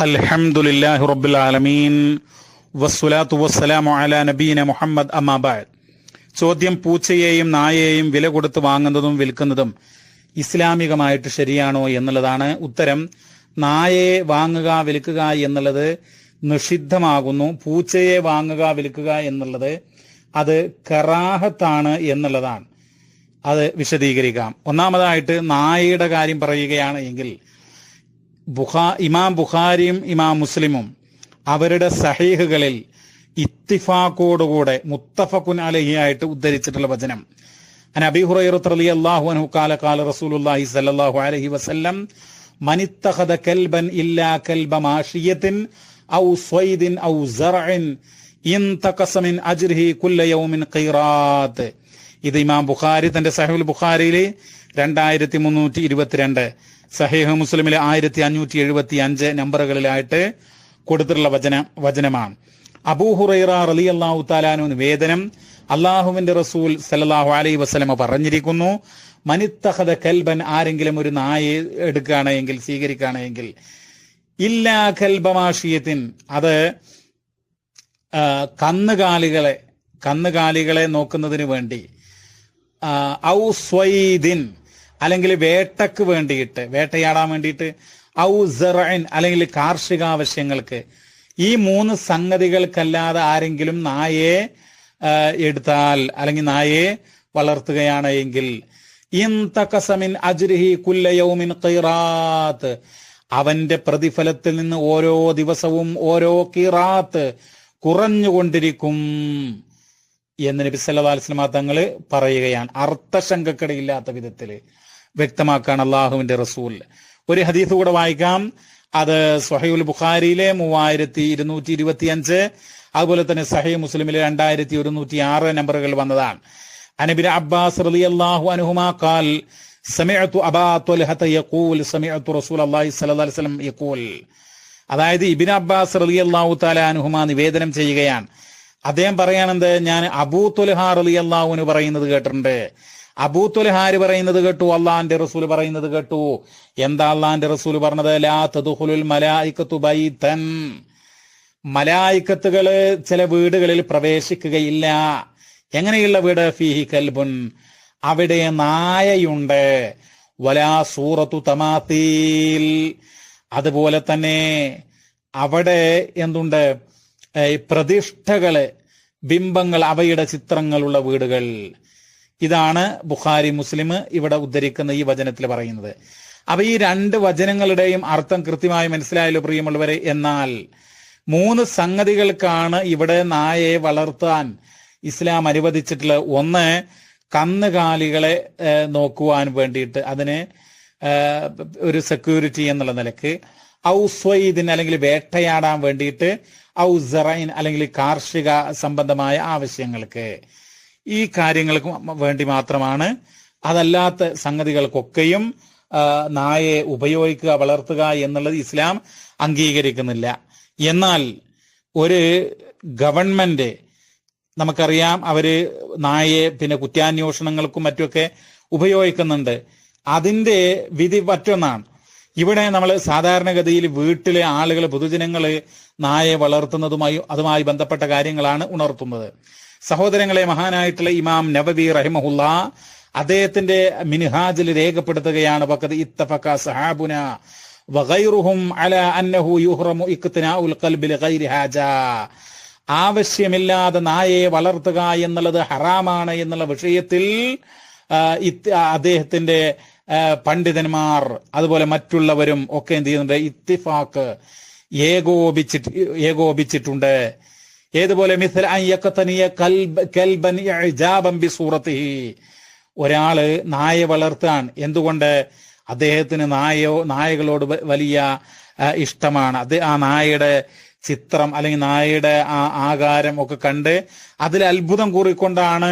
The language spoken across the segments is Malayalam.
അൽഹംദുലില്ലാഹി റബ്ബിൽ ആലമീൻ. വസ്സലാത്തു വസ്സലാമു അലാ നബീന മുഹമ്മദ്. അമ്മാബാദ് ചോദ്യം പൂച്ചയെയും നായയെയും വില കൊടുത്ത് വാങ്ങുന്നതും വിൽക്കുന്നതും ഇസ്ലാമികമായിട്ട് ശരിയാണോ എന്നുള്ളതാണ് ഉത്തരം. നായയെ വാങ്ങുക വിൽക്കുക എന്നുള്ളത് നിഷിദ്ധമാകുന്നു. പൂച്ചയെ വാങ്ങുക വിൽക്കുക എന്നുള്ളത് അത് കറാഹത്താണ് എന്നുള്ളതാണ്. അത് വിശദീകരിക്കാം. ഒന്നാമതായിട്ട് നായയുടെ കാര്യം പറയുകയാണ് എങ്കിൽ ബുഖാ ഇമാം ബുഖാരിയും ഇമാം മുസ്ലിമും അവരുടെ സഹീഹുകളിൽ ഇത്തിഫാക്കോടുകൂടെ മുത്തഫക്കുൻ അലഹിയായിട്ട് ഉദ്ധരിച്ചിട്ടുള്ള വചനം. അൻ അബി ഹുറൈറത്ത് റളിയല്ലാഹു അൻഹു കാല ഖാല റസൂലുള്ളാഹി സ്വല്ലല്ലാഹു അലൈഹി വസല്ലം മനിത്തഖദ കൽബൻ ഇല്ലാ കൽബ മാഷിയത്തിൻ ഔ സ്വൈദിൻ ഔ സറഇൻ ഇൻ തഖസമിൻ അജ്രിഹി കുല്ല യൗമിൻ ഖൈറാത്ത്. ഇത് ഇമാം ബുഖാരി തന്റെ സഹീഹുൽ ബുഖാരിയിൽ രണ്ടായിരത്തി മുന്നൂറ്റി ഇരുപത്തിരണ്ട് സഹീഹ് മുസ്ലിമിലെ ആയിരത്തി അഞ്ഞൂറ്റി എഴുപത്തി അഞ്ച് നമ്പറുകളിലായിട്ട് കൊടുത്തിട്ടുള്ള വചന വചനമാണ്. അബൂഹുറൈറ റലി അള്ളാഹു താലാനു നിവേദനം അള്ളാഹുവിന്റെ റസൂൽ സല്ലാഹു അലൈ വസ്ലമ പറഞ്ഞിരിക്കുന്നു മനിത്തഹദ കൽബൻ ആരെങ്കിലും ഒരു നായെ എടുക്കുകയാണെങ്കിൽ സ്വീകരിക്കുകയാണെങ്കിൽ ഇല്ലാ കൽബമാഷിയത്തിൻ അത് കന്നുകാലികളെ കന്നുകാലികളെ നോക്കുന്നതിന് വേണ്ടി ഔ സ്വൈദിൻ അല്ലെങ്കിൽ വേട്ടക്ക് വേണ്ടിയിട്ട് വേട്ടയാടാൻ വേണ്ടിയിട്ട് ഔ സെറൈൻ അല്ലെങ്കിൽ കാർഷിക ആവശ്യങ്ങൾക്ക് ഈ മൂന്ന് സംഗതികൾക്കല്ലാതെ ആരെങ്കിലും നായയെ എടുത്താൽ അല്ലെങ്കിൽ നായയെ വളർത്തുകയാണ് എങ്കിൽ ഇന്തകസമിൻ അജ്രിഹി കുല്ല യൗമിൻ ഖൈറാത്ത് അവന്റെ പ്രതിഫലത്തിൽ നിന്ന് ഓരോ ദിവസവും ഓരോ കിറാത്ത് കുറഞ്ഞുകൊണ്ടിരിക്കും എന്ന് നബി അലൈഹി തങ്ങൾ പറയുകയാണ്. അർത്ഥശങ്കക്കടയില്ലാത്ത വിധത്തിൽ. വ്യക്തമാക്കാണ് അള്ളാഹുവിന്റെ റസൂൽ. ഒരു ഹദീസ് കൂടെ വായിക്കാം. അത് സ്വഹീഉൽ ബുഖാരിയിലെ മൂവായിരത്തി ഇരുന്നൂറ്റി ഇരുപത്തി അഞ്ച് അതുപോലെ തന്നെ സഹൈ മുസ്ലിമിലെ രണ്ടായിരത്തി ഒരുന്നൂറ്റി ആറ് നമ്പറുകൾ വന്നതാണ്. അനബിൻ അബ്ബാസ് റളിയല്ലാഹു അൻഹുമാ കാൽ സമയത്തു അബാ സമിഅതു റസൂലല്ലാഹി സ്വല്ലല്ലാഹു അലൈഹി വസല്ലം യഖൂൽ അതായത് ഇബിൻ അബ്ബാസ് റലി അള്ളാഹു താല അനുഹുമ നിവേദനം ചെയ്യുകയാണ്. അദ്ദേഹം പറയാണെന്ത് ഞാൻ അബൂ റലി അള്ളാഹുവിന് പറയുന്നത് കേട്ടിട്ടുണ്ട്. അബൂ ഹാരി പറയുന്നത് കേട്ടു? അള്ളാന്റെ റസൂൽ പറയുന്നത് കേട്ടു. എന്താ അള്ളാന്റെ റസൂൽ പറഞ്ഞത്? ലാ മലായിക്കത്തു മലായികത്തു ബൈതൻ. മലായിക്കത്തുകൾ ചില വീടുകളിൽ പ്രവേശിക്കുകയില്ല. എങ്ങനെയുള്ള വീട്? ഫിഹി കൽബുൻ. അവിടെ നായയുണ്ട്. വലാ സൂറത്തു തമാത്തീൽ അതുപോലെ തന്നെ അവിടെ എന്തുണ്ട്? പ്രതിഷ്ഠകൾ ബിംബങ്ങൾ അവയുടെ ചിത്രങ്ങളുള്ള വീടുകൾ. ഇതാണ് ബുഖാരി മുസ്ലിം ഇവിടെ ഉദ്ധരിക്കുന്ന ഈ വചനത്തിൽ പറയുന്നത്. അപ്പൊ ഈ രണ്ട് വചനങ്ങളുടെയും അർത്ഥം കൃത്യമായി മനസ്സിലായല്ലോ പ്രിയമുള്ളവരെ. എന്നാൽ മൂന്ന് സംഗതികൾക്കാണ് ഇവിടെ നായയെ വളർത്താൻ ഇസ്ലാം അനുവദിച്ചിട്ടുള്ളത് ഒന്ന് കന്നുകാലികളെ നോക്കുവാൻ വേണ്ടിയിട്ട് അതിന് ഒരു സെക്യൂരിറ്റി എന്നുള്ള നിലയ്ക്ക്. ഔസ്വൈദിന് അല്ലെങ്കിൽ വേട്ടയാടാൻ വേണ്ടിയിട്ട് ഔസറൈൻ അല്ലെങ്കിൽ കാർഷിക സംബന്ധമായ ആവശ്യങ്ങൾക്ക്. ഈ കാര്യങ്ങൾക്ക് വേണ്ടി മാത്രമാണ്. അതല്ലാത്ത സംഗതികൾക്കൊക്കെയും നായെ ഉപയോഗിക്കുക വളർത്തുക എന്നുള്ളത് ഇസ്ലാം അംഗീകരിക്കുന്നില്ല. എന്നാൽ ഒരു ഗവൺമെന്റ് നമുക്കറിയാം അവർ നായെ പിന്നെ കുറ്റാന്വേഷണങ്ങൾക്കും മറ്റുമൊക്കെ ഉപയോഗിക്കുന്നുണ്ട്. അതിന്റെ വിധി മറ്റൊന്നാണ്. ഇവിടെ നമ്മൾ സാധാരണഗതിയിൽ വീട്ടിലെ ആളുകൾ പൊതുജനങ്ങൾ നായെ വളർത്തുന്നതുമായി അതുമായി ബന്ധപ്പെട്ട കാര്യങ്ങളാണ് ഉണർത്തുന്നത്. സഹോദരങ്ങളെ മഹാനായിട്ടുള്ള ഇമാം നവവി റഹിമഹുല്ല അദ്ദേഹത്തിന്റെ മിനിഹാജിൽ രേഖപ്പെടുത്തുകയാണ് സഹാബുന വഗൈറുഹും അന്നഹു യുഹ്റമു ഖൽബിൽ ഗൈരി ആവശ്യമില്ലാതെ നായയെ വളർത്തുക എന്നുള്ളത് ഹറാമാണ് എന്നുള്ള വിഷയത്തിൽ അദ്ദേഹത്തിന്റെ പണ്ഡിതന്മാർ അതുപോലെ മറ്റുള്ളവരും ഒക്കെ എന്ത് ചെയ്യുന്നുണ്ട്? ഇത്തിഫാക്ക് ഏകോപിച്ചിട്ട് ഏകോപിച്ചിട്ടുണ്ട്. ഏതുപോലെ ഒരാൾ നായ വളർത്താൻ എന്തുകൊണ്ട് അദ്ദേഹത്തിന് നായോ നായകളോട് വലിയ ഇഷ്ടമാണ്. അത് ആ നായയുടെ ചിത്രം അല്ലെങ്കിൽ നായയുടെ ആ ആകാരം ഒക്കെ കണ്ട് അതിൽ അത്ഭുതം കൂറിക്കൊണ്ടാണ്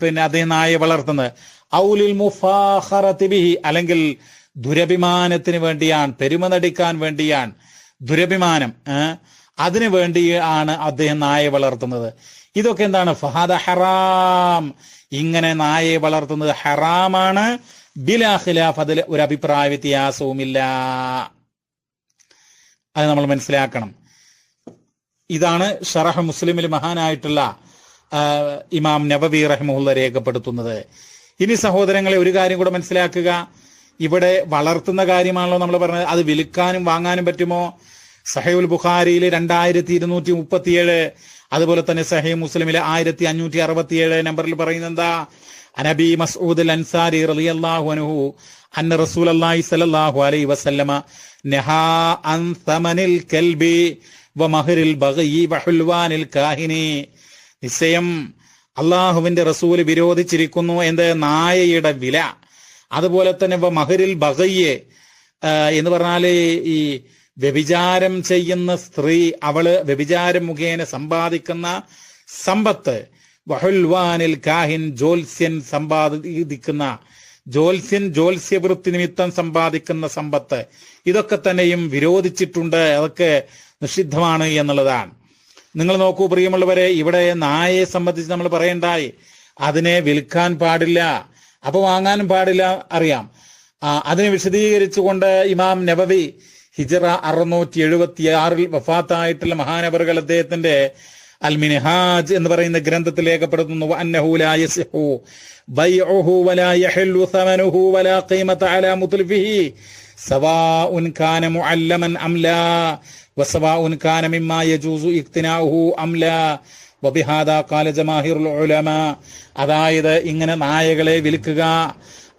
പിന്നെ അദ്ദേഹം നായെ വളർത്തുന്നത്. ഔലിൽ മുഫാഹറത്തിബിഹി അല്ലെങ്കിൽ ദുരഭിമാനത്തിന് വേണ്ടിയാണ് പെരുമ നടിക്കാൻ വേണ്ടിയാണ് ദുരഭിമാനം ഏ? അതിനു വേണ്ടി ആണ് അദ്ദേഹം നായയെ വളർത്തുന്നത്. ഇതൊക്കെ എന്താണ്? ഫഹദ ഹറാം. ഇങ്ങനെ നായയെ വളർത്തുന്നത് ഹറാമാണ്. ബിലാഖിലാഫ് അതിൽ ഒരു അഭിപ്രായ വ്യത്യാസവുമില്ല. അത് നമ്മൾ മനസ്സിലാക്കണം. ഇതാണ് ഷറഹ് മുസ്ലിമിൽ മഹാനായിട്ടുള്ള ഇമാം നബബി റഹ്മുല്ല രേഖപ്പെടുത്തുന്നത്. ഇനി സഹോദരങ്ങളെ ഒരു കാര്യം കൂടെ മനസ്സിലാക്കുക. ഇവിടെ വളർത്തുന്ന കാര്യമാണല്ലോ നമ്മൾ പറഞ്ഞത്. അത് വിൽക്കാനും വാങ്ങാനും പറ്റുമോ? സഹയുൽ ബുഖാരിയിലെ രണ്ടായിരത്തി ഇരുന്നൂറ്റി മുപ്പത്തിയേഴ് അതുപോലെ തന്നെ സഹൈ മുസ്ലിമിലെ ആയിരത്തി അഞ്ഞൂറ്റി അറുപത്തിയേഴ് നമ്പറിൽ പറയുന്നത് എന്താ? അനബി മസ്ഊദ് അൽ അൻസാരി റളിയല്ലാഹു അൻഹു അന്ന റസൂലല്ലാഹി സ്വല്ലല്ലാഹു അലൈഹി വസല്ലമ നഹാ അൻ തമനിൽ കൽബി വമഹറിൽ ബഗയി വഹുൽവാനിൽ കാഹിനി. നിശ്ചയം അള്ളാഹുവിന്റെ റസൂൽ വിരോധിച്ചിരിക്കുന്നു എന്ത്? നായയുടെ വില. അതുപോലെ തന്നെ മഹരിൽ ബഗയ്യെ എന്ന് പറഞ്ഞാൽ ഈ വ്യഭിചാരം ചെയ്യുന്ന സ്ത്രീ അവൾ വ്യഭിചാരം മുഖേന സമ്പാദിക്കുന്ന സമ്പത്ത്. വഹുൽവാനിൽ കാഹിൻ ജോത്സ്യൻ സമ്പാദിക്കുന്ന ജോത്സ്യൻ ജോത്സ്യവൃത്തി നിമിത്തം സമ്പാദിക്കുന്ന സമ്പത്ത്. ഇതൊക്കെ തന്നെയും വിരോധിച്ചിട്ടുണ്ട്. അതൊക്കെ നിഷിദ്ധമാണ് എന്നുള്ളതാണ്. നിങ്ങൾ നോക്കൂ പ്രിയമുള്ളവരെ ഇവിടെ നായയെ സംബന്ധിച്ച് നമ്മൾ പറയണ്ടായി. അതിനെ വിൽക്കാൻ പാടില്ല. അപ്പൊ വാങ്ങാനും പാടില്ല അറിയാം. അതിനെ വിശദീകരിച്ചുകൊണ്ട് ഇമാം നബവി ഹിജറ അറുന്നൂറ്റി എഴുപത്തി ആറിൽ വഫാത്തായിട്ടുള്ള മഹാനവറുകൾ അദ്ദേഹത്തിന്റെ അൽ മിനിഹാജ് എന്ന് പറയുന്ന ഗ്രന്ഥത്തിൽ രേഖപ്പെടുത്തുന്നു. അതായത് ഇങ്ങനെ നായകളെ വിൽക്കുക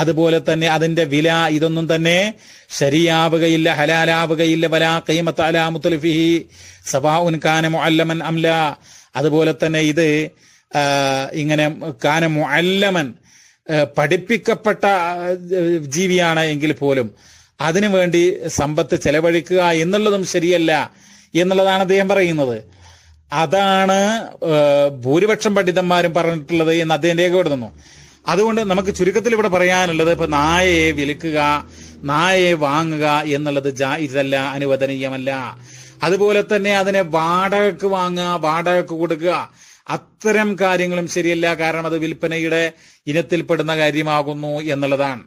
അതുപോലെ തന്നെ അതിന്റെ വില ഇതൊന്നും തന്നെ ശരിയാവുകയില്ല ഹലാലാവുകയില്ല. വലാ ഖീമത്ത അലാ മുത്തലിഫിഹി സവാഉൻ കാന മുഅല്ലമൻ അംല അതുപോലെ തന്നെ ഇത് ഇങ്ങനെ കാന അല്ലമൻ പഠിപ്പിക്കപ്പെട്ട ജീവിയാണ് എങ്കിൽ പോലും അതിനു വേണ്ടി സമ്പത്ത് ചെലവഴിക്കുക എന്നുള്ളതും ശരിയല്ല എന്നുള്ളതാണ് അദ്ദേഹം പറയുന്നത്. അതാണ് ഭൂരിപക്ഷം പണ്ഡിതന്മാരും പറഞ്ഞിട്ടുള്ളത് എന്ന് അദ്ദേഹം രേഖപ്പെടുത്തുന്നു. അതുകൊണ്ട് നമുക്ക് ചുരുക്കത്തിൽ ഇവിടെ പറയാനുള്ളത് ഇപ്പൊ നായയെ വിൽക്കുക നായയെ വാങ്ങുക എന്നുള്ളത് ജായിസല്ല അനുവദനീയമല്ല. അതുപോലെ തന്നെ അതിനെ വാടകക്ക് വാങ്ങുക വാടകക്ക് കൊടുക്കുക. അത്തരം കാര്യങ്ങളും ശരിയല്ല. കാരണം അത് വിൽപ്പനയുടെ ഇനത്തിൽപ്പെടുന്ന കാര്യമാകുന്നു എന്നുള്ളതാണ്.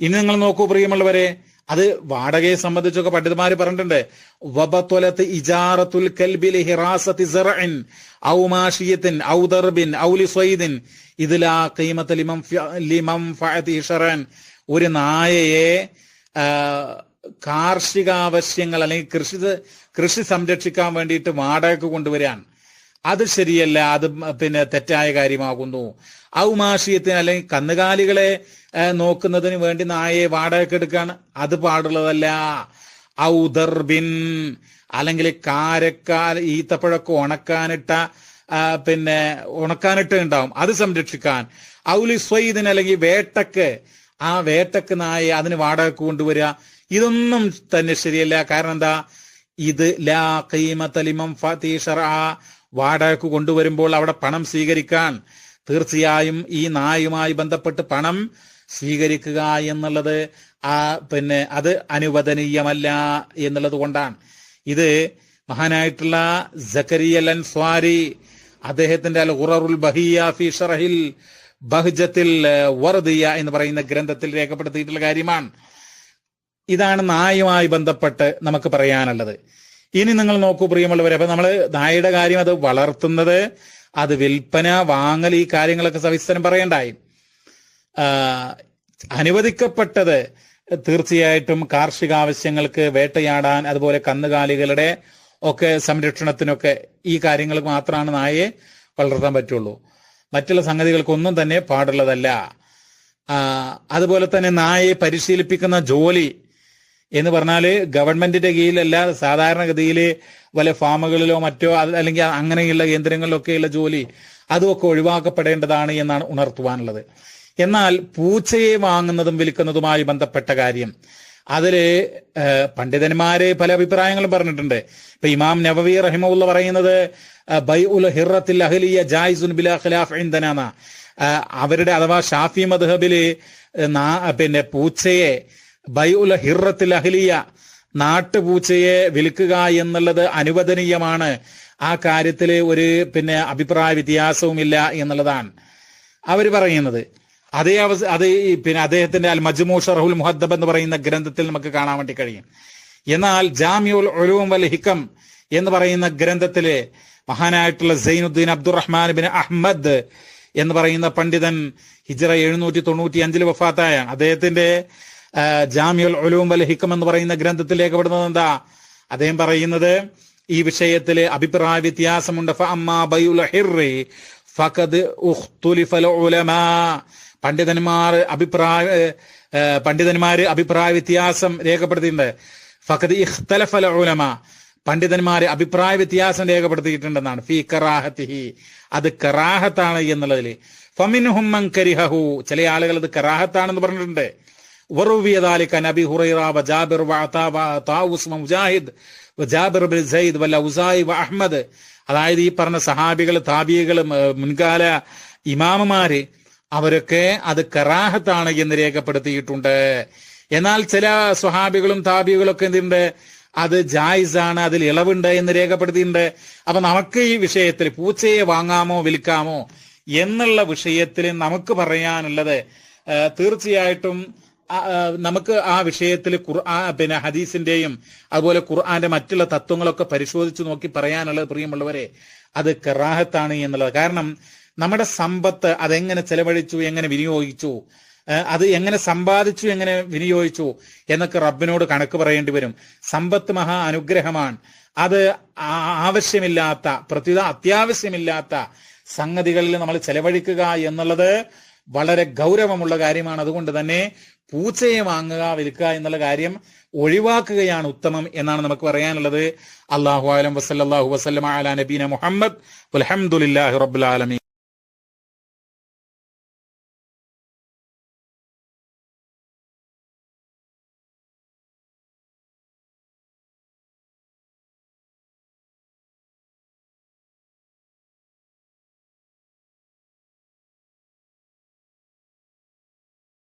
ഇനി നിങ്ങൾ നോക്കൂ പ്രിയമുള്ളവരെ അത് വാടകയെ സംബന്ധിച്ചൊക്കെ പണ്ഡിതന്മാര് പറഞ്ഞിട്ടുണ്ട്. ഇജാറത്തുൽ ഔ ഔ ദർബിൻ ഒരു നായയെ കാർഷികാവശ്യങ്ങൾ അല്ലെങ്കിൽ കൃഷി കൃഷി സംരക്ഷിക്കാൻ വേണ്ടിയിട്ട് വാടകയ്ക്ക് കൊണ്ടുവരാൻ. അത് ശരിയല്ല അത് പിന്നെ തെറ്റായ കാര്യമാകുന്നു. ഔമാഷിയത്തിന് അല്ലെങ്കിൽ കന്നുകാലികളെ നോക്കുന്നതിന് വേണ്ടി നായയെ വാടകയ്ക്ക് എടുക്കാൻ അത് പാടുള്ളതല്ല. ഔദർബിൻ അല്ലെങ്കിൽ കാരക്കാൽ ഈത്തപ്പഴൊക്കെ ഉണക്കാനിട്ട പിന്നെ ഉണക്കാനിട്ട് ഉണ്ടാവും. അത് സംരക്ഷിക്കാൻ. ഔലി സ്വൈദിന് അല്ലെങ്കിൽ വേട്ടക്ക്. ആ വേട്ടക്ക് നായെ അതിന് വാടകയ്ക്ക് കൊണ്ടുവരിക. ഇതൊന്നും തന്നെ ശരിയല്ല. കാരണം എന്താ? ഇത് ലാ ഖീമത്തലിമം വാടകയ്ക്ക് കൊണ്ടുവരുമ്പോൾ അവിടെ പണം സ്വീകരിക്കാൻ തീർച്ചയായും ഈ നായുമായി ബന്ധപ്പെട്ട് പണം സ്വീകരിക്കുക എന്നുള്ളത് ആ പിന്നെ അത് അനുവദനീയമല്ല എന്നുള്ളത് കൊണ്ടാണ്. ഇത് മഹാനായിട്ടുള്ള ജക്കരിയൽ അൻസ്വാരി അദ്ദേഹത്തിന്റെ അൽ ഉററുൽ ബഹിയ ഫി ഷറഹിൽ ബഹ്ജത്തിൽ വർദിയ എന്ന് പറയുന്ന ഗ്രന്ഥത്തിൽ രേഖപ്പെടുത്തിയിട്ടുള്ള കാര്യമാണ്. ഇതാണ് നായുമായി ബന്ധപ്പെട്ട് നമുക്ക് പറയാനുള്ളത്. ഇനി നിങ്ങൾ നോക്കൂ പ്രിയമുള്ളവരെ അപ്പൊ നമ്മൾ നായയുടെ കാര്യം അത് വളർത്തുന്നത് അത് വിൽപ്പന വാങ്ങൽ ഈ കാര്യങ്ങളൊക്കെ സവിസ്തരം പറയണ്ടായി. അനുവദിക്കപ്പെട്ടത്. തീർച്ചയായിട്ടും കാർഷിക ആവശ്യങ്ങൾക്ക് വേട്ടയാടാൻ അതുപോലെ കന്നുകാലികളുടെ ഒക്കെ സംരക്ഷണത്തിനൊക്കെ ഈ കാര്യങ്ങൾ മാത്രമാണ് നായയെ വളർത്താൻ പറ്റുള്ളൂ. മറ്റുള്ള സംഗതികൾക്കൊന്നും തന്നെ പാടുള്ളതല്ല. അതുപോലെ തന്നെ നായയെ പരിശീലിപ്പിക്കുന്ന ജോലി എന്ന് പറഞ്ഞാൽ ഗവൺമെന്റിന്റെ കീഴിലല്ല സാധാരണഗതിയിൽ വല്ല ഫാമുകളിലോ മറ്റോ അല്ലെങ്കിൽ അങ്ങനെയുള്ള കേന്ദ്രങ്ങളിലൊക്കെയുള്ള ജോലി അതുമൊക്കെ ഒഴിവാക്കപ്പെടേണ്ടതാണ് എന്നാണ് ഉണർത്തുവാനുള്ളത്. എന്നാൽ പൂച്ചയെ വാങ്ങുന്നതും വിൽക്കുന്നതുമായി ബന്ധപ്പെട്ട കാര്യം. അതിൽ പണ്ഡിതന്മാരെ പല അഭിപ്രായങ്ങളും പറഞ്ഞിട്ടുണ്ട്. ഇപ്പൊ ഇമാം നവവി റഹിമുള്ള പറയുന്നത് ബൈ ഉൽ ഹിറത്തിൽ അഹലിയ ജായിസുൻ ബിലാ ഖിലാഫ് അവരുടെ അഥവാ ഷാഫി മദ്ഹബിൽ പിന്നെ പൂച്ചയെ ബൈ ഉൽ ഹിറത്തിൽ അഹലിയ നാട്ടുപൂച്ചയെ വിൽക്കുക എന്നുള്ളത് അനുവദനീയമാണ്. ആ കാര്യത്തിൽ ഒരു പിന്നെ അഭിപ്രായ വ്യത്യാസവുമില്ല എന്നുള്ളതാണ്. അവർ പറയുന്നത്. അതേ അവസ അത് പിന്നെ അദ്ദേഹത്തിന്റെ അൽ മജ്മൂ ഷറഹുൽ മുഹദ്ദബ് എന്ന് പറയുന്ന ഗ്രന്ഥത്തിൽ നമുക്ക് കാണാൻ വേണ്ടി കഴിയും. എന്നാൽ ജാമിയുൽ ഉലൂം വൽ ഹിക്കം എന്ന് പറയുന്ന ഗ്രന്ഥത്തിലെ മഹാനായിട്ടുള്ള സൈനുദ്ദീൻ അബ്ദുറഹ്മാൻ ബിൻ അഹമ്മദ് എന്ന് പറയുന്ന പണ്ഡിതൻ ഹിജറ എഴുന്നൂറ്റി തൊണ്ണൂറ്റി അഞ്ചിൽ വഫാത്തായ അദ്ദേഹത്തിന്റെ ജാമ്യുൽ ഉലൂം വൽ ഹിക്കം എന്ന് പറയുന്ന ഗ്രന്ഥത്തിലേക്ക് വിടുന്നത് എന്താ? അദ്ദേഹം പറയുന്നത് ഈ വിഷയത്തിലെ അഭിപ്രായ വ്യത്യാസമുണ്ട്. പണ്ഡിതന്മാർ അഭിപ്രായ പണ്ഡിതന്മാർ അഭിപ്രായ വ്യത്യാസം രേഖപ്പെടുത്തിയിട്ടുണ്ട്. ഫഖദ് പണ്ഡിതന്മാർ ഉലമ അഭിപ്രായ വ്യത്യാസം രേഖപ്പെടുത്തിയിട്ടുണ്ടെന്നാണ്. ഫി കറാഹത്തിഹി. അത് കറാഹത്താണ് എന്നുള്ളതിൽ ഫമിൻഹുമ്മൻ കരിഹു ചില ആളുകൾ അത് കറാഹത്താണെന്ന് പറഞ്ഞിട്ടുണ്ട്. നബി ഹുറൈറ അതായത് ഈ പറഞ്ഞ സഹാബികൾ താബിയകൾ മുൻകാല ഇമാമമാര് അവരൊക്കെ അത് കറാഹത്താണ് എന്ന് രേഖപ്പെടുത്തിയിട്ടുണ്ട്. എന്നാൽ ചില സ്വഹാബികളും താബികളും ഒക്കെ എന്തുണ്ട്? അത് ജായിസാണ് അതിൽ ഇളവുണ്ട് എന്ന് രേഖപ്പെടുത്തിയിട്ടുണ്ട്. അപ്പൊ നമുക്ക് ഈ വിഷയത്തിൽ പൂച്ചയെ വാങ്ങാമോ വിൽക്കാമോ എന്നുള്ള വിഷയത്തിൽ നമുക്ക് പറയാനുള്ളത് തീർച്ചയായിട്ടും നമുക്ക് ആ വിഷയത്തിൽ ഖുർആ പിന്നെ ഹദീസിന്റെയും അതുപോലെ ഖുർആന്റെ മറ്റുള്ള തത്വങ്ങളൊക്കെ പരിശോധിച്ച് നോക്കി പറയാനുള്ളത് പ്രിയമുള്ളവരെ അത് കറാഹത്താണ് എന്നുള്ളത്. കാരണം നമ്മുടെ സമ്പത്ത് അതെങ്ങനെ ചെലവഴിച്ചു എങ്ങനെ വിനിയോഗിച്ചു അത് എങ്ങനെ സമ്പാദിച്ചു എങ്ങനെ വിനിയോഗിച്ചു എന്നൊക്കെ റബ്ബിനോട് കണക്ക് പറയേണ്ടി വരും. സമ്പത്ത് മഹാ അനുഗ്രഹമാണ്. അത് ആവശ്യമില്ലാത്ത പ്രത്യുത അത്യാവശ്യമില്ലാത്ത സംഗതികളിൽ നമ്മൾ ചെലവഴിക്കുക എന്നുള്ളത് വളരെ ഗൗരവമുള്ള കാര്യമാണ്. അതുകൊണ്ട് തന്നെ പൂച്ചയെ വാങ്ങുക വിൽക്കുക എന്നുള്ള കാര്യം ഒഴിവാക്കുകയാണ് ഉത്തമം എന്നാണ് നമുക്ക് പറയാനുള്ളത്. അള്ളാഹു ആലം വസല്ലാഹു വസ്ലം അല നബീന മുഹമ്മദ്. അലഹമുല്ലാഹി റബ്ബുൽ ആലമീൻ.